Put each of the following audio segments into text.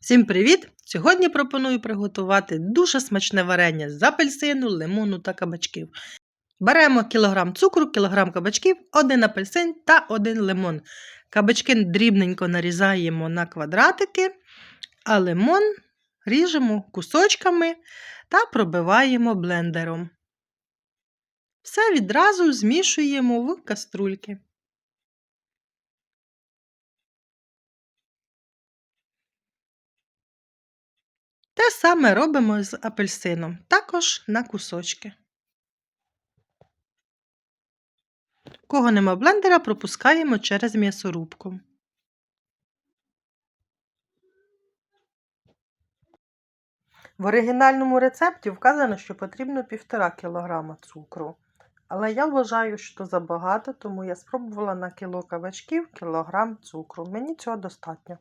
Всім привіт! Сьогодні пропоную приготувати дуже смачне варення з апельсину, лимону та кабачків. Беремо кілограм цукру, кілограм кабачків, один апельсин та один лимон. Кабачки дрібненько нарізаємо на квадратики, а лимон ріжемо кусочками та пробиваємо блендером. Все відразу змішуємо в каструльки. Те саме робимо з апельсином, також на кусочки. Кого нема блендера, пропускаємо через м'ясорубку. В оригінальному рецепті вказано, що потрібно 1,5 кг цукру. Але я вважаю, що забагато, тому я спробувала на кіло кабачків кілограм цукру. Мені цього достатньо.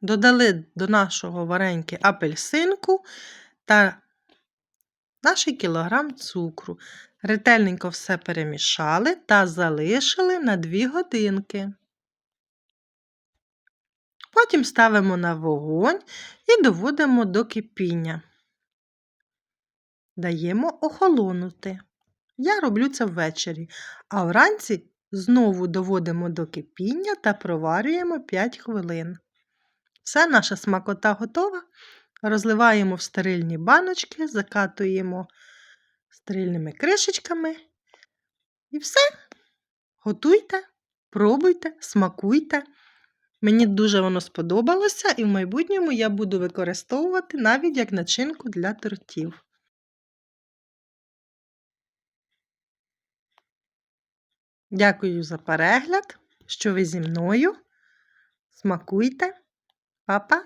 Додали до нашого вареньки апельсинку та наш кілограм цукру. Ретельненько все перемішали та залишили на 2 годинки. Потім ставимо на вогонь і доводимо до кипіння. Даємо охолонути. Я роблю це ввечері, а вранці знову доводимо до кипіння та проварюємо 5 хвилин. Все, наша смакота готова. Розливаємо в стерильні баночки, закатуємо стерильними кришечками. І все. Готуйте, пробуйте, смакуйте. Мені дуже воно сподобалося, і в майбутньому я буду використовувати навіть як начинку для тортів. Дякую за перегляд, що ви зі мною. Смакуйте, பாப்பா